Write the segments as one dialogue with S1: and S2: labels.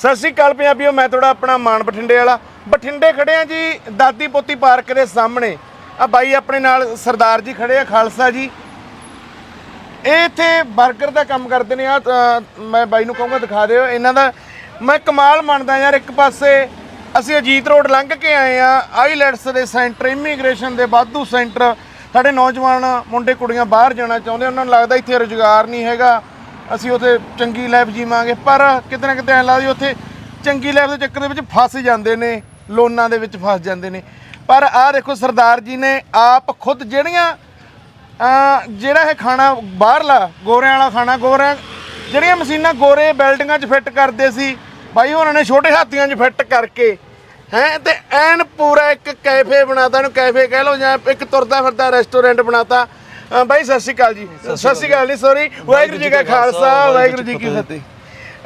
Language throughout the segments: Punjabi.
S1: ਸਤਿ ਸ਼੍ਰੀ ਅਕਾਲ ਪੰਜਾਬੀਓ, ਮੈਂ ਤੁਹਾਡਾ ਆਪਣਾ ਮਾਨ ਬਠਿੰਡੇ ਵਾਲਾ। ਬਠਿੰਡੇ ਖੜੇ ਆ ਜੀ, ਦਾਦੀ ਪੋਤੀ ਪਾਰਕ ਦੇ ਸਾਹਮਣੇ। ਆ ਬਾਈ ਆਪਣੇ ਨਾਲ ਸਰਦਾਰ ਜੀ ਖੜੇ ਆ, ਖਾਲਸਾ ਜੀ। ਇਹ ਇੱਥੇ 버ਗਰ ਦਾ ਕੰਮ ਕਰਦੇ ਨੇ ਆ ਮੈਂ ਬਾਈ ਨੂੰ ਕਹੂੰਗਾ ਦਿਖਾ ਦਿਓ ਇਹਨਾਂ ਦਾ। ਮੈਂ ਕਮਾਲ ਮੰਨਦਾ ਯਾਰ, ਇੱਕ ਪਾਸੇ ਅਸੀਂ ਅਜੀਤ ਰੋਡ ਲੰਘ ਕੇ ਆਏ ਆ, ਆਈਲੈਟਸ ਦੇ ਸੈਂਟਰ, ਇਮੀਗ੍ਰੇਸ਼ਨ ਦੇ ਵਾਧੂ ਸੈਂਟਰ। ਸਾਡੇ ਨੌਜਵਾਨ ਮੁੰਡੇ, ਕੁੜੀਆਂ ਬਾਹਰ ਜਾਣਾ ਚਾਹੁੰਦੇ ਉਹਨਾਂ ਨੂੰ ਲੱਗਦਾ ਇੱਥੇ ਰੁਜ਼ਗਾਰ ਨਹੀਂ ਹੈਗਾ। ਅਸੀਂ ਉੱਥੇ ਚੰਗੀ ਲਾਈਫ ਜੀਵਾਂਗੇ, ਪਰ ਕਿਤੇ ਨਾ ਕਿਤੇ ਐਂ ਲੱਗਦਾ ਉੱਥੇ ਚੰਗੀ ਲਾਈਫ ਦੇ ਚੱਕਰ ਦੇ ਵਿੱਚ ਫਸ ਜਾਂਦੇ ਨੇ, ਲੋਨਾਂ ਦੇ ਵਿੱਚ ਫਸ ਜਾਂਦੇ ਨੇ। ਪਰ ਆਹ ਦੇਖੋ ਸਰਦਾਰ ਜੀ ਨੇ ਆਪ ਖੁਦ ਜਿਹੜੀਆਂ, ਅਹ, ਜਿਹੜਾ ਇਹ ਖਾਣਾ ਬਾਹਰਲਾ, ਗੋਰਿਆਂ ਵਾਲਾ ਖਾਣਾ, ਗੋਰਿਆਂ, ਜਿਹੜੀਆਂ ਮਸ਼ੀਨਾਂ ਗੋਰੇ ਬਿਲਡਿੰਗਾਂ 'ਚ ਫਿੱਟ ਕਰਦੇ ਸੀ, ਬਾਈ ਉਹਨਾਂ ਨੇ ਛੋਟੇ ਹਾਥੀਆਂ 'ਚ ਫਿੱਟ ਕਰਕੇ, ਹੈ, ਤੇ ਐਨ ਪੂਰਾ ਇੱਕ ਕੈਫੇ ਬਣਾਤਾ, ਇਹਨੂੰ ਕੈਫੇ ਕਹਿ ਲਓ ਜਾਂ ਇੱਕ ਤੁਰਦਾ ਫਿਰਦਾ ਰੈਸਟੋਰੈਂਟ ਬਣਾਤਾ ਬਾਈ ਸਤਿ ਸ਼੍ਰੀ ਅਕਾਲ ਜੀ। ਸਤਿ ਸ਼੍ਰੀ ਅਕਾਲ ਨਹੀਂ ਸੌਰੀ ਵਾਹਿਗੁਰੂ ਜੀ ਕਾ ਖਾਲਸਾ ਵਾਹਿਗੁਰੂ ਜੀ ਕੀ ਫਤਿਹ।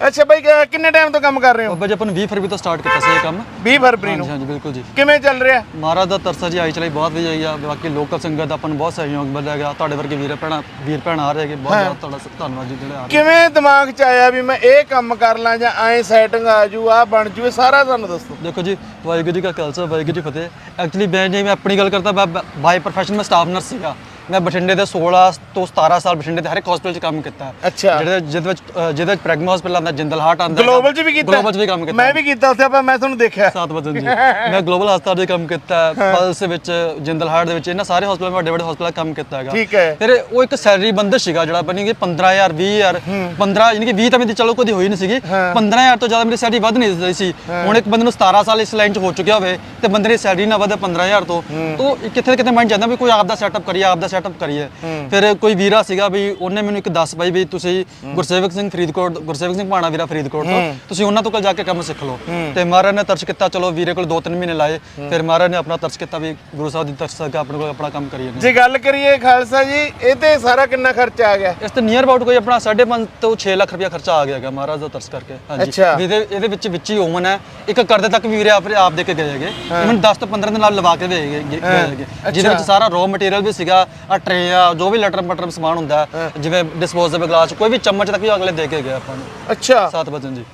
S1: ਅੱਛਾ ਬਾਈ ਕਿੰਨੇ ਟਾਈਮ ਤੋਂ ਕੰਮ ਕਰ ਰਹੇ ਹੋ?
S2: ਬਾਬਾ ਜੀ ਆਪਾਂ ਨੂੰ 20 ਫਰਵਰੀ ਤੋਂ ਸਟਾਰਟ ਕੀਤਾ ਸੀ ਇਹ ਕੰਮ।
S1: 20 ਫਰਵਰੀ ਨੂੰ?
S2: ਹਾਂਜੀ ਹਾਂਜੀ ਬਿਲਕੁਲ ਜੀ।
S1: ਕਿਵੇਂ ਚੱਲ ਰਿਹਾ?
S2: ਮਹਾਰਾਜ ਦਾ ਤਰਸਾ ਜੀ ਆਈ ਚਲਾਈ ਬਹੁਤ ਵਧੀਆ ਆ। ਬਾਕੀ ਲੋਕਲ ਸੰਗਤ ਦਾ ਆਪਾਂ ਨੂੰ ਬਹੁਤ ਸਹਿਯੋਗ ਮਿਲਿਆ ਗਿਆ ਤੁਹਾਡੇ ਵਰਗੇ ਵੀਰ ਭੈਣਾਂ ਵੀਰ ਭੈਣ ਆ ਰਹੇ ਹੈਗੇ ਬਹੁਤ ਜ਼ਿਆਦਾ ਤੁਹਾਡਾ ਸ- ਧੰਨਵਾਦ ਜੀ ਜਿਹੜੇ ਆ ਰਹੇ।
S1: ਕਿਵੇਂ ਦਿਮਾਗ 'ਚ ਆਇਆ ਵੀ ਮੈਂ ਇਹ ਕੰਮ ਕਰ ਲਾਂ ਜਾਂ ਐ ਸੈਟਿੰਗ ਆ ਜੂ ਆ ਬਣ ਜੂ ਇਹ ਸਾਰਾ ਤੁਹਾਨੂੰ ਦੱਸੋ।
S2: ਦੇਖੋ ਜੀ ਵਾਹਿਗੁਰੂ ਜੀ ਕਾ ਖਾਲਸਾ ਵਾਹਿਗੁਰੂ ਜੀ ਫਤਿਹ। ਐਕਚੁਅਲੀ ਮੈਂ ਜੇ ਮੈਂ ਆਪਣੀ ਗੱਲ ਕਰਦਾ ਬਾਈ ਪ੍ਰੋਫੈਸ਼ਨ ਮੈਂ ਸਟਾਫ ਨਰਸ ਸੀਗਾ। ਮੈਂ ਬਠਿੰਡੇ ਦੇ 16 ਤੋਂ 17 ਸਾਲ ਬਠਿੰਡੇ ਦੇ ਹਰ ਇੱਕ ਹਸਪੀਟਲ 'ਚ ਕੰਮ ਕੀਤਾ।
S1: ਅੱਛਾ।
S2: ਜਿਹੜੇ ਜਿਹਦੇ ਵਿੱਚ ਅ, ਜਿਹਦੇ ਵਿੱਚ ਪ੍ਰੈਗਮਾ ਹਸਪੀਟਲ ਆਉਂਦਾ ਜਿੰਦਲ ਹਾਰਟ ਆਉਂਦਾ
S1: ਗਲੋਬਲ 'ਚ ਵੀ ਕੀਤਾ?
S2: ਗਲੋਬਲ 'ਚ ਵੀ ਕੰਮ ਕੀਤਾ।
S1: ਮੈਂ ਵੀ ਕੀਤਾ ਉੱਥੇ ਪਰ ਮੈਂ ਤੁਹਾਨੂੰ ਦੇਖਿਆ।
S2: ਸੱਤ ਵਜਨ ਜੀ। ਮੈਂ ਗਲੋਬਲ ਹਸਪਤਾਲ ਦੇ ਕੰਮ ਕੀਤਾ ਪਲਸ ਦੇ ਵਿੱਚ ਜਿੰਦਲ ਹਾਰਟ ਦੇ ਵਿੱਚ ਇਹਨਾਂ ਸਾਰੇ ਹਸਪਤਾਲਾਂ ਵੱਡੇ ਵੱਡੇ ਹਸਪਤਾਲਾਂ 'ਚ ਕੰਮ ਕੀਤਾ ਹੈਗਾ।
S1: ਠੀਕ ਹੈ।
S2: ਫਿਰ ਉਹ ਇੱਕ ਸੈਲਰੀ ਬੰਦਸ਼ ਸੀਗਾ ਜਿਹੜਾ ਬਣੀ ਕਿ 15000 20000 15 ਯਾਨੀ ਕਿ 20 ਤਾਂ ਮੇਰੀ ਚਲੋ ਕਦੀ ਹੋਈ ਨਹੀਂ ਸੀਗੀ। 15000 ਤੋਂ ਜ਼ਿਆਦਾ ਮੇਰੀ ਸੈਲਰੀ ਵੱਧ ਨਹੀਂ ਸੀ। ਹੁਣ ਇੱਕ ਬੰਦੇ ਨੂੰ 17 ਸਾਲ ਇਸ ਲਾਈਨ 'ਚ ਹੋ ਚੁੱਕਿਆ ਹੋਵੇ ਤੇ ਬੰਦੇ ਦੀ ਸੈਲਰੀ ਨਾ ਵਧੇ 15000 ਤੋਂ। ਤੋਂ ਕਿੱਥੇ ਨਾ ਕਿਤੇ ਮਾਈਂਡ ਜਾਂਦਾ ਵੀ ਕੋਈ ਆਪ ਦਾ ਸੈਟਅਪ ਕਰੀਏ ਆਪ ਦਾ ਸੈਟਅਪ ਕਰੀਏ। ਫਿਰ ਕੋਈ ਵੀਰਾ ਸੀਗਾ ਵੀ ਉਹਨੇ ਮੈਨੂੰ ਇੱਕ ਦੱਸ ਪਾਈ ਵੀ ਤੁਸੀਂ ਗੁਰਸੇਵਕ ਸਿੰਘ ਫਰੀਦਕੋਟ ਗੁਰਸੇਵਕ ਸਿੰਘ ਭਾਣਾ ਵੀਰਾ ਫਰੀਦਕੋਟ ਤੋਂ ਤੁਸੀਂ ਉਹਨਾਂ ਤੋਂ ਕੋਲ ਜਾ ਕੇ ਕੰਮ ਸਿੱਖ ਲਓ। ਤੇ ਮਹਾਰਾਜ ਨੇ ਤਰਸ ਕੀਤਾ ਚਲੋ ਵੀਰੇ ਕੋਲ 2-3 ਮਹੀਨੇ ਲਾਏ। ਫਿਰ ਮਹਾਰਾਜ ਨੇ ਆਪਣਾ ਤਰਸ ਕੀਤਾ ਵੀ ਗੁਰੂ ਸਾਹਿਬ ਦੀ ਤਰਸ ਕਰਕੇ ਆਪਣੇ ਕੋਲ ਆਪਣਾ ਕੰਮ ਕਰੀਏ
S1: ਜੇ ਗੱਲ ਕਰੀਏ ਖਾਲਸਾ ਜੀ ਇਹ ਤੇ ਸਾਰਾ ਕਿੰਨਾ ਖਰਚਾ ਆ ਗਿਆ?
S2: ਇਸ ਤੇ ਨੀਅਰ ਅਬਾਊਟ ਕੋਈ ਆਪਣਾ 5.5 ਤੋਂ 6 ਲੱਖ ਰੁਪਇਆ ਖਰਚਾ ਆ ਗਿਆ ਹੈਗਾ ਮਹਾਰਾਜ ਦਾ ਤਰਸ ਕਰਕੇ। ਵੀ ਇਹਦੇ ਇਹਦੇ ਵਿੱਚ ਵਿੱਚ ਹੀ ਓਮਨ ਹੈ। ਇੱਕ ਕਰਦੇ ਤੱਕ ਵੀ ਵੀਰੇ ਆਪ ਆਪ ਦੇ ਕੇ ਗਏ ਹੈਗੇ। ਇਵਨ 10 ਤੋਂ 15 ਦਿਨ ਨਾਲ ਲਵਾ ਕੇ ਗਏ ਹੈਗੇ। ਜਿਹਦੇ ਵਿੱਚ ਸਾਰਾ ਰॉ ਮਟੀਰੀਅਲ ਵੀ ਸੀਗਾ। ਆ ਟਰੇ ਆ ਜੋ ਵੀ ਲਟਰ ਮਟਰ ਸਮਾਨ ਹੁੰਦਾ ਹੈ, ਜਿਵੇਂ ਡਿਸਪੋਜ਼ੇਬਲ ਗਲਾਸ ਕੋਈ ਵੀ ਚਮਚ ਤੱਕ ਵੀ ਅਗਲੇ ਦੇ ਕੇ ਗਏ ਆਪਾਂ ਨੂੰ।
S1: ਅੱਛਾ।
S2: 7 ਵਜਨ ਜੀ।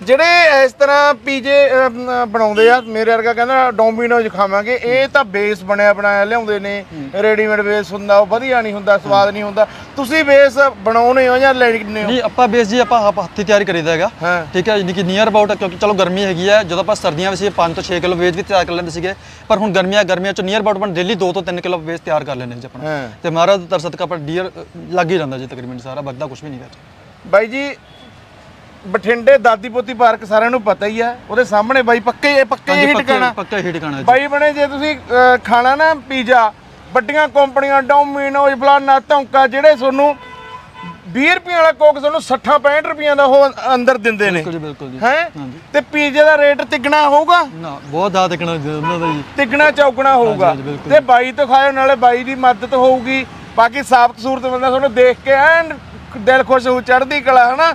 S1: ਜਿਹੜੇ ਇਸ ਤਰ੍ਹਾਂ ਪੀਜੇ ਬਣਾਉਂਦੇ ਆ ਮੇਰੇ ਵਰਗਾ ਕਹਿੰਦਾ ਡੋਮਿਨੋਜ਼ ਖਾਵਾਂਗੇ। ਇਹ ਤਾਂ ਬੇਸ ਬਣਿਆ ਬਣਾਇਆ ਲਿਆਉਂਦੇ ਨੇ। ਰੈਡੀਮੇਡ ਬੇਸ ਹੁੰਦਾ ਉਹ ਵਧੀਆ ਨਹੀਂ ਹੁੰਦਾ ਸਵਾਦ ਨਹੀਂ ਹੁੰਦਾ। ਤੁਸੀਂ ਬੇਸ ਬਣਾਉਨੇ ਹੋ ਜਾਂ ਲੈਣੇ ਹੋ?
S2: ਨਹੀਂ ਆਪਾਂ ਬੇਸ ਜੀ ਆਪਾਂ ਆਪ ਹੱਥੀਂ ਤਿਆਰੀ ਕਰੀਦਾ ਹੈਗਾ। ਠੀਕ ਹੈ ਯਾਨੀ ਕਿ ਨੀਅਰ ਅਬਾਊਟ ਕਿਉਂਕਿ ਚਲੋ ਗਰਮੀ ਹੈਗੀ ਹੈ ਜਦੋਂ ਆਪਾਂ ਸਰਦੀਆਂ ਵਿੱਚ 5 ਤੋਂ 6 ਕਿਲੋ ਵੇਜ ਵੀ ਤਿਆਰ ਕਰ ਲੈਂਦੇ ਸੀਗੇ ਪਰ ਹੁਣ ਗਰਮੀਆਂ ਗਰਮੀਆਂ ਚ ਨੀਅਰ ਅਬਾਊਟ ਆਪਾਂ ਡੇਲੀ 2 ਤੋਂ 3 ਕਿਲੋ ਵੇਜ ਤਿਆਰ ਕਰ ਲੈਂਦੇ ਜੀ ਆਪਣਾ
S1: ਹਾਂ।
S2: ਤੇ ਮਹਾਰਾਜ ਤਰਸਤ ਆਪਾਂ ਡੀਅਰ ਲੱਗ ਹੀ ਜਾਂਦਾ ਜੀ ਤਕਰੀਬਨ ਸਾਰਾ ਬਚਦਾ ਕੁਝ ਵੀ ਨਹੀਂ ਗਾ
S1: ਬਾਈ ਜੀ ਬਠਿੰਡੇ ਦਾਦੀ ਪੋਤੀ ਪਾਰਕ ਸਾਰਿਆਂ ਨੂੰ ਪਤਾ ਹੀ ਆ ਉਹਦੇ ਸਾਹਮਣੇ ਬਾਈ ਪੱਕੇ ਇਹ ਪੱਕੇ ਹੀ ਟਿਕਾਣਾ
S2: ਪੱਕਾ ਹੀ ਟਿਕਾਣਾ
S1: ਬਾਈ ਬਣੇ ਜੇ ਤੁਸੀਂ ਅਹ, ਖਾਣਾ ਨਾ ਪੀਜ਼ਾ ਵੱਡੀਆਂ ਕੰਪਨੀਆਂ ਡੋਮਿਨੋਜ਼ ਫਲਾਨਾ ਧੌਂਕਾ ਜਿਹੜੇ ਤੁਹਾਨੂੰ 20 ਰੁਪਏ ਵਾਲਾ ਕੋਕ ਤੁਹਾਨੂੰ 60 65 ਰੁਪਈਆਂ ਦਾ ਉਹ ਅੰਦਰ ਦਿੰਦੇ ਨੇ।
S2: ਬਿਲਕੁਲ ਜੀ ਬਿਲਕੁਲ ਜੀ।
S1: ਹੈ?
S2: ਹਾਂਜੀ।
S1: ਤੇ ਪੀਜ਼ੇ ਦਾ ਰੇਟ ਤਿੱਗਣਾ ਹੋਊਗਾ?
S2: ਨਾ ਬਹੁਤ ਜ਼ਿਆਦਾ ਟਿਕਾਣਾ ਉਹਨਾਂ ਦਾ ਜੀ।
S1: ਤਿੱਗਣਾ ਚੌਗਣਾ ਹੋਊਗਾ।
S2: ਹਾਂਜੀ, ਬਿਲਕੁਲ।
S1: ਤੇ ਬਾਈ ਤੋਂ ਖਾਇਓ ਨਾਲੇ ਬਾਈ ਦੀ ਮਦਦ ਹੋਊਗੀ। ਬਾਕੀ ਸਾਫਤ ਸੂਰਤ ਬੰਦਾ ਤੁਹਾਨੂੰ ਦੇਖ ਕੇ ਐਨ ਦਿਲ ਖੁਸ਼ ਹੋ ਚੜ੍ਹਦੀ ਕਲਾ ਹਨਾ?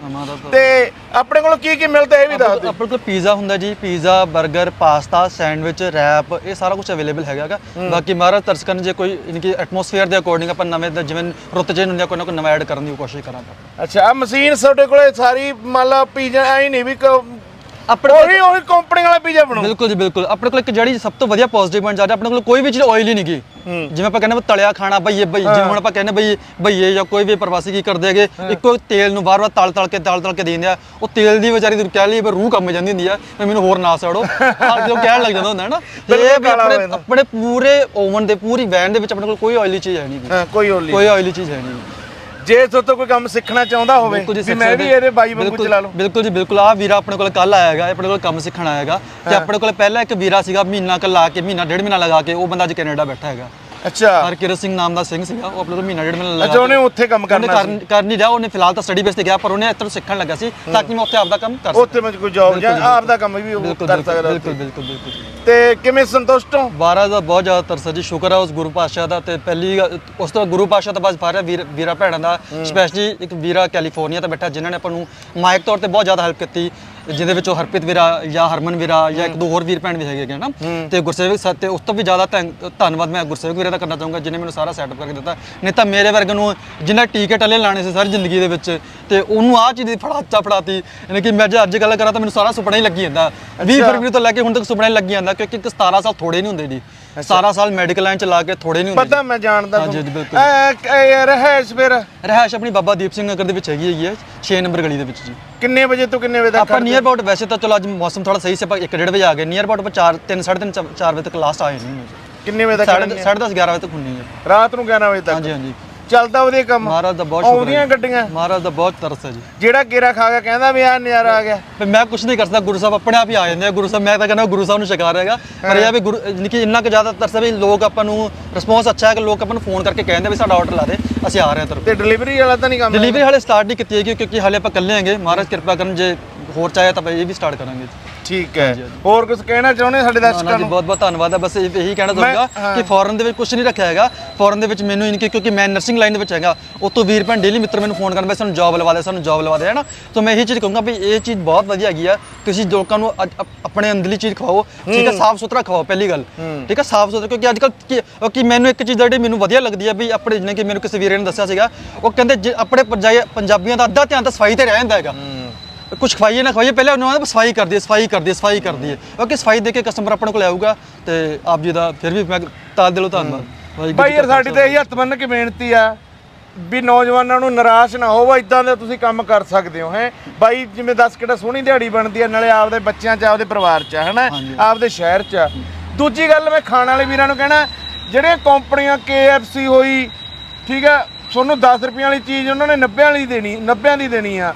S2: ਤਾਂ-
S1: ਆਪਣੇ ਕੋਲ ਕੀ ਕੀ ਮਿਲਦਾ ਇਹ ਵੀ ਦੱਸ ਦਿਓ
S2: ਆਪਣੇ ਕੋਲ ਪੀਜ਼ਾ ਹੁੰਦਾ ਜੀ ਪੀਜ਼ਾ 버ਗਰ ਪਾਸਤਾ ਸੈਂਡਵਿਚ ਰੈਪ ਇਹ ਸਾਰਾ ਕੁਝ ਅਵੇਲੇਬਲ ਹੈਗਾਗਾ ਬਾਕੀ ਮਹਾਰਾਜ ਤਰਸ ਕਰਨ ਜੇ ਕੋਈ ਇਨਕੀ ਐਟਮੋਸਫੇਅਰ ਦੇ ਅਕੋਰਡਿੰਗ ਆਪਾਂ ਨਵੇਂ ਜਿਵੇਂ ਰੁੱਤ ਚੇਂਜ ਹੁੰਦੀ ਕੋਈ ਨਾ ਕੋਈ ਨਵਾਂ ਐਡ ਕਰਨ ਦੀ ਕੋਸ਼ਿਸ਼ ਕਰਾਂਗੇ
S1: ਅੱਛਾ ਆ ਮਸ਼ੀਨ ਤੁਹਾਡੇ ਕੋਲੇ ਸਾਰੀ ਮੰਨ ਲਾ ਪੀਜ਼ਾ ਐ ਨਹੀਂ ਵੀ
S2: ਆਪਣੇ
S1: ਉਹੀ ਉਹੀ ਕੰਪਨੀ ਵਾਲਾ ਪੀਜ਼ਾ ਬਣਾਓ।
S2: ਬਿਲਕੁਲ ਜੀ ਬਿਲਕੁਲ। ਆਪਣੇ ਕੋਲ ਇੱਕ ਜਿਹੜੀ ਸਭ ਤੋਂ ਵਧੀਆ ਪੋਜ਼ਿਟਿਵ ਪੁਆਇੰਟ ਜਾ ਰਿਹਾ ਆਪਣੇ ਕੋਲ ਕੋਈ ਵੀ ਚੀਜ਼ ਆਇਲੀ ਨਹੀਂ ਗਈ ਜਿਵੇਂ ਆਪਾਂ ਕਹਿੰਦੇ ਤਲਿਆ ਖਾਣਾ ਬਈਏ ਬਈ ਜਿਵੇਂ ਹੁਣ ਆਪਾਂ ਕਹਿੰਦੇ ਬਈ ਬਈਏ ਜਾਂ ਕੋਈ ਵੀ ਪ੍ਰਵਾਸੀ ਕੀ ਕਰਦੇ ਹੈਗੇ ਇੱਕੋ ਤੇਲ ਨੂੰ ਵਾਰ-ਵਾਰ ਤਲ ਤਲ ਕੇ ਤਲ ਤਲ ਕੇ ਦੇਂਦੇ ਆ। ਉਹ ਤੇਲ ਦੀ ਵਿਚਾਰੀ ਦੀ ਕਹਿ ਲਈ ਵੀ ਰੂਹ ਕੰਮ ਜਾਂਦੀ ਹੁੰਦੀ ਆ ਮੈਨੂੰ ਹੋਰ ਨਾ ਸੜੋ। ਜੋ ਕਹਿਣ ਲੱਗ ਜਾਂਦਾ ਹੁੰਦਾ ਹੈ ਨਾ ਇਹ
S1: ਹੋ
S2: ਆਪਣੇ
S1: ਜਾਂਦਾ।
S2: ਆਪਣੇ ਪੂਰੇ ਓਵਨ ਦੇ ਪੂਰੀ ਵੈਨ ਦੇ ਵਿੱਚ ਆਪਣੇ ਕੋਲ ਕੋਈ ਆਇਲੀ ਚੀਜ਼ ਹੈ ਨਹੀਂ।
S1: ਹਾਂ ਕੋਈ
S2: ਆਇਲੀ ਚੀਜ਼ ਹੈ ਨਹੀਂ
S1: ਜੇ ਤੁਹਾਡੇ ਤੋਂ ਕੋਈ ਕੰਮ ਸਿੱਖਣਾ ਚਾਹੁੰਦਾ ਹੋਵੇ ਵੀ ਮੈਂ ਵੀ। ਇਹਦੇ ਬਾਈ ਵਾਂਗੂ ਚਲਾ ਲਵਾਂ
S2: ਬਿਲਕੁਲ ਜੀ ਬਿਲਕੁਲ। ਆ ਵੀਰਾ ਆਪਣੇ ਕੋਲ ਕੱਲ ਆਇਆ ਹੈਗਾ ਆਪਣੇ ਕੋਲ ਕੰਮ ਸਿੱਖਣ ਆਇਆ ਹੈਗਾ। ਤੇ ਆਪਣੇ ਕੋਲ ਪਹਿਲਾਂ ਇੱਕ ਵੀਰਾ ਸੀਗਾ ਮਹੀਨਾ ਕੁ ਲਾ ਕੇ ਮਹੀਨਾ ਡੇਢ ਮਹੀਨਾ ਲਗਾ ਕੇ ਉਹ ਬੰਦਾ ਅੱਜ ਕੈਨੇਡਾ ਬੈਠਾ ਹੈਗਾ।
S1: ਅੱਛਾ।
S2: ਹਰਕਿਰਤ ਸਿੰਘ ਨਾਮ ਦਾ ਸਿੰਘ ਸੀਗਾ ਉਹ ਆਪਣੇ ਕੋਲ ਮਹੀਨਾ ਡੇਢ ਮਹੀਨਾ
S1: ਅੱਛਾ
S2: ਲਗਾ
S1: ਉਹਨੇ ਉੱਥੇ ਕੰਮ ਕਰਨਾ
S2: ਕਰ ਕਰ ਨਹੀਂ ਰਿਹਾ ਉਹਨੇ ਫਿਲਹਾਲ ਤਾਂ ਸਟੱਡੀ ਬੇਸ ਤੇ ਗਿਆ ਪਰ ਉਹਨੇ ਇੱਥੋਂ ਸਿੱਖਣ ਲੱਗਾ ਸੀ ਤਾਂ ਕਿ ਮੈਂ ਉੱਥੇ ਆਪਦਾ ਕੰਮ ਕਰ ਸਕਾਂ।
S1: ਉੱਥੇ ਮੈਂ ਕੋਈ ਜੌਬ ਜਾਂ ਆਪ ਦਾ ਕੰਮ ਵੀ ਕਰ ਸਕਦਾ
S2: ਬਿਲਕੁਲ ਬਿਲਕੁਲ ਬਿਲਕੁਲ
S1: ਤੇ ਕਿਵੇਂ ਸੰਤੁਸ਼ਟ ਹੋ?
S2: ਵਾਰਾ ਦਾ ਬਹੁਤ ਜ਼ਿਆਦਾ ਤਰਸ ਜੀ ਸ਼ੁਕਰ ਹੈ ਉਸ ਗੁਰੂ ਪਾਤਸ਼ਾਹ ਦਾ ਤੇ ਪਹਿਲੀ ਗੱਲ- ਉਸ ਤੋਂ ਬਾਅਦ ਗੁਰੂ ਪਾਤਸ਼ਾਹ ਤੋਂ ਬਾਅਦ ਵੀਰ ਵੀਰਾ ਭੈਣਾਂ ਦਾ ਸਪੈਸ਼ਲੀ ਇੱਕ ਵੀਰਾ ਕੈਲੀਫੋਰਨੀਆ ਤੋਂ ਬੈਠਾ ਜਿਨ੍ਹਾਂ ਨੇ ਆਪਾਂ ਨੂੰ ਮਾਇਕ ਤੌਰ ਤੇ ਬਹੁਤ ਜ਼ਿਆਦਾ ਹੈਲਪ ਕੀਤੀ। ਜਿਹਦੇ ਵਿੱਚੋਂ ਹਰਪ੍ਰੀਤ ਵੀਰਾ ਜਾਂ ਹਰਮਨ ਵੀਰਾ ਜਾਂ ਇੱਕ ਦੋ ਹੋਰ ਵੀਰ ਭੈਣ ਵੀ ਹੈਗੇ ਹੈਗੇ ਨਾ ਤੇ ਗੁਰਸੇਵਕ ਸਰ ਤੇ ਉਸ ਤੋਂ ਵੀ ਜ਼ਿਆਦਾ ਧੰਨ- ਧੰਨਵਾਦ ਮੈਂ ਗੁਰਸੇਵਕ ਵੀਰੇ ਦਾ ਕਰਨਾ ਚਾਹੂੰਗਾ ਜਿਨੇ ਮੈਨੂੰ ਸਾਰਾ ਸੈਟਅਪ ਕਰਕੇ ਦਿੱਤਾ। ਨਹੀਂ ਤਾਂ ਮੇਰੇ ਵਰਗੇ ਨੂੰ ਜਿੰਨਾ ਟੀਕੇ ਟੱਲੇ ਲਾਣੇ ਸੀ ਸਾਰੀ ਜ਼ਿੰਦਗੀ ਦੇ ਵਿੱਚ ਤੇ ਉਹਨੂੰ ਆਹ ਚੀਜ਼ ਦੀ ਫੜਾਚਾ ਫੜਾਤੀ ਯਾਨੀ ਕਿ ਮੈਂ ਜੇ ਅੱਜ ਗੱਲ ਕਰਾਂ ਤਾਂ ਮੈਨੂੰ ਸਾਰਾ ਸੁਪਨਾ ਹੀ ਲੱਗੀ ਜਾਂਦਾ। 20 ਫਰਵਰੀ ਤੋਂ ਲੈ ਕੇ ਹੁਣ ਤੱਕ ਸੁਪਨਾ ਹੀ ਲੱਗੀ ਜਾਂਦਾ ਕਿਉਂਕਿ ਇੱਕ 17 ਸਾਲ ਥੋੜੇ ਨਹੀਂ ਹੁੰਦੇ ਜੀ। 17 ਸਾਲ ਮੈਡੀਕਲ ਲਾਈਨ ਚ ਲਾ ਕੇ ਥੋੜੇ ਨਹੀਂ ਹੁੰਦੇ
S1: ਪਤਾ ਮੈਂ ਜਾਣਦਾ
S2: ਹਾਂਜੀ,
S1: ਤੁਹਾਨੂੰ।
S2: ਬਿਲਕੁਲ।
S1: ਅਹ, ਇਹ ਰਹਿਸ਼ ਫਿਰ।
S2: ਰਹਿਸ਼ ਆਪਣੀ ਬਾਬਾ ਦੀਪ ਸਿੰਘ ਨਗਰ ਦੇ ਵਿੱਚ ਹੈਗੀ ਹੈਗੀ ਹੈ 6 ਨੰਬਰ ਗਲੀ ਦੇ ਵਿੱਚ ਜੀ।
S1: ਕਿੰਨੇ ਵਜੇ ਤੋਂ ਕਿੰਨੇ ਵਜੇ ਤੱਕ
S2: ਆਪਾਂ ਨੀਅਰ ਅਬਾਊਟ ਵੈਸੇ ਤਾਂ ਚਲੋ ਅੱਜ ਮੌਸਮ ਥੋੜਾ ਸਹੀ ਸੀ ਆਪਾਂ 1:30 ਵਜੇ ਆ ਗਏ। ਨੀਅਰ ਅਬਾਊਟ ਆਪਾਂ 4 3 3:30 4 ਵਜੇ ਤੱਕ ਲਾਸਟ ਆਏ ਨਹੀਂ
S1: ਕਿੰਨੇ ਵਜੇ ਤੱਕ
S2: ਸਾਢੇ
S1: ਕਰਨੀ ਹੈ?
S2: ਸਾਢੇ ਦਸ 11 ਵਜੇ ਤੱਕ ਹੁੰਨੀ ਹੈ
S1: ਰਾਤ ਨੂੰ 11 ਵਜੇ ਤੱਕ?
S2: ਹਾਂਜੀ ਹਾਂਜੀ।
S1: ਚੱਲਦਾ ਵਧੀਆ ਕੰਮ।
S2: ਮਹਾਰਾਜ ਦਾ ਬਹੁਤ ਸ਼ੁਕਰ
S1: ਆਉਂਦੀਆਂ ਗੱਡੀਆਂ।
S2: ਮਹਾਰਾਜ ਦਾ ਬਹੁਤ ਤਰਸ ਹੈ ਜੀ।
S1: ਜਿਹੜਾ ਕੇਰਾ ਖਾ ਗਿਆ ਕਹਿੰਦਾ ਵੀ ਆ ਨਜ਼ਾਰਾ ਆ ਗਿਆ।
S2: ਪਰ ਮੈਂ ਕੁਝ ਨਹੀਂ ਕਰ ਸਕਦਾ ਗੁਰੂ ਸਾਹਿਬ ਆਪਣੇ ਆਪ ਹੀ ਆ ਜਾਂਦੇ ਆ। ਗੁਰੂ ਸਾਹਿਬ ਮੈਂ ਤਾਂ ਕਹਿੰਦਾ ਗੁਰੂ ਸਾਹਿਬ ਨੂੰ ਸ਼ਿਕਾਰ ਹੈਗਾ। ਪਰ ਇਹ ਆ ਵੀ ਗੁਰੂ ਕਿ ਇੰਨਾ ਕੁ ਜ਼ਿਆਦਾ ਤਰਸ ਹੈ ਵੀ ਲੋਕ ਆਪਾਂ ਨੂੰ ਰਿਸਪੌਂਸ ਅੱਛਾ ਹੈ ਕਿ ਲੋਕ ਆਪਾਂ ਨੂੰ ਫੋਨ ਕਰਕੇ ਕਹਿੰਦੇ ਵੀ ਸਾਡਾ ਆਰਡਰ ਲਾ ਦੇ ਅਸੀਂ ਆ ਰਹੇ ਹਾਂ
S1: ਤੇ ਡਿਲੀਵਰੀ ਵਾਲਾ ਤਾਂ ਨਹੀਂ ਕੰਮ
S2: ਡਿਲੀਵਰੀ ਹਾਲੇ ਸਟਾਰਟ ਨਹੀਂ ਕੀਤੀ ਹੈਗੀ ਕਿਉਂਕਿ ਹਾਲੇ ਆਪਾਂ ਇਕੱਲੇ ਹੈਗੇ। ਮਹਾਰਾਜ ਕਿਰਪਾ ਕਰਨ ਜੇ ਹੋਰ ਚਾਹੇ ਤਾਂ ਇਹ ਵੀ ਸਟਾਰਟ ਕਰਾਂਗੇ
S1: ਠੀਕ ਹੈ। ਹੋਰ ਕੁਝ ਕਹਿਣਾ ਚਾਹੁੰਦੇ ਸਾਡੇ ਦਰਸ਼ਕਾਂ ਨੂੰ?
S2: ਬਹੁਤ ਬਹੁਤ ਧੰਨਵਾਦ ਹੈ। ਬਸ ਇਹ- ਕਹਿਣਾ ਚਾਹੂੰਗਾ ਕਿ ਫੋਰਨ ਦੇ ਵਿੱਚ ਕੁਝ ਨਹੀਂ ਰੱਖਿਆ ਹੈਗਾ। ਫੋਰਨ ਦੇ ਵਿੱਚ ਮੈਨੂੰ ਯਾਨੀ ਕਿ ਕਿਉਂਕਿ ਮੈਂ ਨਰਸਿੰਗ ਲਾਈਨ ਦੇ ਵਿੱਚ ਹੈਗਾ ਉਤੋਂ ਵੀਰ ਭੈਣ ਡੇਲੀ ਮਿੱਤਰ ਮੈਨੂੰ ਫੋਨ ਕਰਨ ਬਈ ਸਾਨੂੰ ਜੌਬ ਲਵਾ ਦੇ ਸਾਨੂੰ ਜੌਬ ਲਵਾ ਦੇ ਹੈ ਨਾ? ਤਾਂ ਮੈਂ ਇਹੀ ਚੀਜ਼ ਕਹੂੰਗਾ ਵੀ ਇਹ ਚੀਜ਼ ਬਹੁਤ ਵਧੀਆ ਹੈਗੀ ਆ। ਤੁਸੀਂ ਲੋਕਾਂ ਨੂੰ ਆਪਣੇ ਅੰਦਰਲੀ ਚੀਜ਼ ਖਵਾਓ ਠੀਕ ਹੈ ਸਾਫ਼ ਸੁਥਰਾ ਖਵਾਓ ਪਹਿਲੀ ਗੱਲ। ਠੀਕ ਹੈ ਸਾਫ਼ ਸੁਥਰਾ ਕਿਉਂਕਿ ਅੱਜ ਕੱਲ ਕਿ ਮੈਨੂੰ ਇੱਕ ਚੀਜ਼ ਜਿਹੜੀ ਮੈਨੂੰ ਵਧੀਆ ਲੱਗਦੀ ਹੈ ਵੀ ਆਪਣੇ ਜਿਵੇਂ ਕਿ ਮੈਨੂੰ ਕਿਸੇ ਵੀਰੇ ਨੇ ਦੱਸਿਆ ਸੀਗਾ ਉਹ ਕਹਿੰਦੇ ਆਪਣੇ ਪੰਜਾ- ਪੰਜਾਬੀਆਂ ਦਾ ਅੱਧਾ ਧਿਆਨ ਤਾਂ ਸਫ਼ਾਈ ਤੇ ਰਹਿ ਜਾਂਦਾ ਹੈਗਾ। ਕੁਝ ਖਵਾਈਏ ਨਾ ਖਵਾਈਏ ਪਹਿਲੇ ਉਹਨਾਂ ਨੂੰ ਸਫ਼ਾਈ ਕਰਦੀ ਹੈ ਸਫ਼ਾਈ ਕਰਦੀ ਹੈ ਸਫ਼ਾਈ ਕਰਦੀ ਹੈ। ਕਿਉਂਕਿ ਸਫ਼ਾਈ ਦੇ ਕੇ ਕਸਟਮਰ ਆਪਣੇ ਕੋਲ ਆਊਗਾ ਤੇ ਆਪ ਜੀ ਦਾ ਫਿਰ ਵੀ ਮੈਂ ਤਾਂ ਦਿਲੋਂ ਧੰਨਵਾਦ।
S1: ਬਾਈ ਯਾਰ ਸਾਡੀ ਤੇ ਇਹੀ ਹੱਥ ਬੰਨ ਕੇ ਬੇਨਤੀ ਆ ਵੀ ਨੌਜਵਾਨਾਂ ਨੂੰ ਨਿਰਾਸ਼ ਨਾ ਹੋਵੋ ਇਦਾਂ ਦੇ ਤੁਸੀਂ ਕੰਮ ਕਰ ਸਕਦੇ ਹੋ ਹੈ। ਬਾਈ ਜਿਵੇਂ ਦੱਸ ਕਿਹੜਾ ਸੋਹਣੀ ਦਿਹਾੜੀ ਬਣਦੀ ਆ ਨਾਲੇ ਆਪਦੇ ਬੱਚਿਆਂ 'ਚ ਆਪਦੇ ਪਰਿਵਾਰ 'ਚ ਹਨਾ। ਆਪਦੇ ਸ਼ਹਿਰ 'ਚ। ਦੂਜੀ ਗੱਲ ਮੈਂ ਖਾਣ ਵਾਲੇ ਵੀਰਾਂ ਨੂੰ ਕਹਿਣਾ ਜਿਹੜੇ ਕੰਪਨੀਆਂ KFC ਹੋਈ ਠੀਕ ਆ ਤੁਹਾਨੂੰ 10 ਰੁਪਈਆਂ ਵਾਲੀ ਚੀਜ਼ ਉਹਨਾਂ ਨੇ 90 ਵਾਲੀ ਦੇਣੀ 90 ਦੀ ਦੇਣੀ ਆ।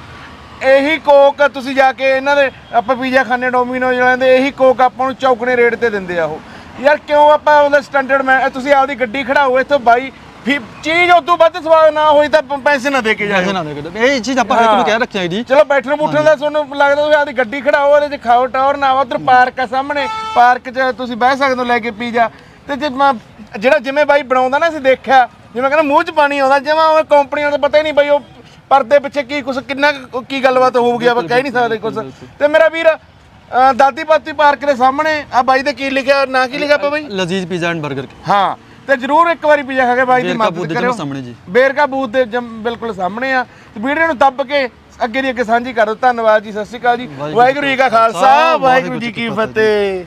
S1: ਇਹੀ ਕੋਕ ਤੁਸੀਂ ਜਾ ਕੇ ਇਹਨਾਂ ਦੇ ਆਪਾਂ ਪੀਜ਼ਾ ਖਾਣੇ ਡੋਮੀਨੋਜ਼ ਵਾਲਿਆਂ ਦੇ ਇਹੀ ਕੋਕ ਆਪਾਂ ਨੂੰ ਚੌਕਣੇ ਰੇਟ ਤੇ ਦਿੰਦੇ ਆ ਉਹ। ਯਾਰ ਕਿਉਂ ਆਪਾਂ ਉਹਦਾ ਸਟੈਂਡਰਡ ਮੈਂ ਤੁਸੀਂ ਆਪਦੀ ਗੱਡੀ ਖੜਾਓ ਇੱਥੋਂ ਬਾਈ ਫਿਰ ਚੀਜ਼ ਉਦੋਂ ਵੱਧ ਸਵਾਦ ਨਾ ਹੋਈ ਤਾਂ ਪੈਸੇ ਨਾ ਦੇ ਕੇ
S2: ਪੈਸੇ
S1: ਜਾਓ
S2: ਨਾ ਦੇ ਕੇ ਇਹ ਚੀਜ਼ ਆਪਾਂ ਹਰ ਇੱਕ ਨੂੰ ਕਹਿ ਰੱਖਿਆ ਜੀ।
S1: ਚਲੋ ਬੈਠਣ ਬੁੱਠਣ ਦਾ ਤੁਹਾਨੂੰ ਲੱਗਦਾ ਤੁਸੀਂ ਆਪਦੀ ਗੱਡੀ ਖੜਾਓ ਉਹਦੇ 'ਚ ਖਾਓ ਟੌਰ ਨਾ ਉਧਰ ਪਾਰਕ ਆ ਸਾਹਮਣੇ। ਪਾਰਕ 'ਚ ਤੁਸੀਂ ਬਹਿ ਸਕਦੇ ਹੋ ਲੈ ਕੇ ਪੀਜ਼ਾ। ਤੇ ਜੇ ਮੈਂ ਜਿਹੜਾ ਜਿਵੇਂ ਬਾਈ ਬਣਾਉਂਦਾ ਨਾ ਅਸੀਂ ਦੇਖਿਆ ਜਿਵੇਂ ਕਹਿੰਦਾ ਮੂੰਹ 'ਚ ਪਾਣੀ ਆਉਂਦਾ ਜਿਵੇਂ ਉਹ ਕੰਪਨੀਆਂ ਦਾ ਪਤਾ ਹੀ ਨਹੀਂ ਬਾਈ ਉਹ ਪਰਦੇ ਪਿੱਛੇ ਕੀ ਕੁਛ ਕਿੰਨਾ ਕੁ- ਕੀ ਗੱਲਬਾਤ ਹੋਊਗੀ ਆਪਾਂ ਕਹਿ ਨਹੀਂ ਸਕਦੇ ਕੁਛ। ਤੇ ਮੇਰਾ ਵੀਰ ਅ, ਦਾਦੀ ਪਾਤੀ ਪਾਰਕ ਦੇ ਸਾਹਮਣੇ ਆ ਬਾਈ ਦੇ ਕੀ ਲਿਖਿਆ ਨਾਂ ਕੀ ਲਿਖਿਆ ਆਪਾਂ ਬਾਈ?
S2: ਲਜ਼ੀਜ਼ ਪੀਜ਼ਾ ਐਂਡ 버ਗਰ
S1: ਹਾਂ ਤੇ ਜਰੂਰ ਇੱਕ ਵਾਰੀ ਪੀਜ਼ਾ ਖਾ ਕੇ ਬਾਈ
S2: ਦੀ
S1: ਕਰਿਓ।
S2: ਜਮਾਂ ਸਾਹਮਣੇ ਜੀ।
S1: ਬੇਰਕਾ ਬੂਥ ਦੇ ਜਮ ਬਿਲਕੁਲ ਸਾਹਮਣੇ ਆ। ਤੇ ਵੀਡੀਓ ਨੂੰ ਦੱਬ ਕੇ ਅੱਗੇ ਦੀ ਅੱਗੇ ਸਾਂਝੀ ਕਰ ਦਿਓ। ਧੰਨਵਾਦ ਜੀ ਸਤਿ ਸ਼੍ਰੀ ਅਕਾਲ ਜੀ। ਵਾਹਿਗੁਰੂ ਜੀ ਕਾ ਖਾਲਸਾ ਵਾਹਿਗੁਰੂ ਜੀ ਕੀ ਫਤਿਹ।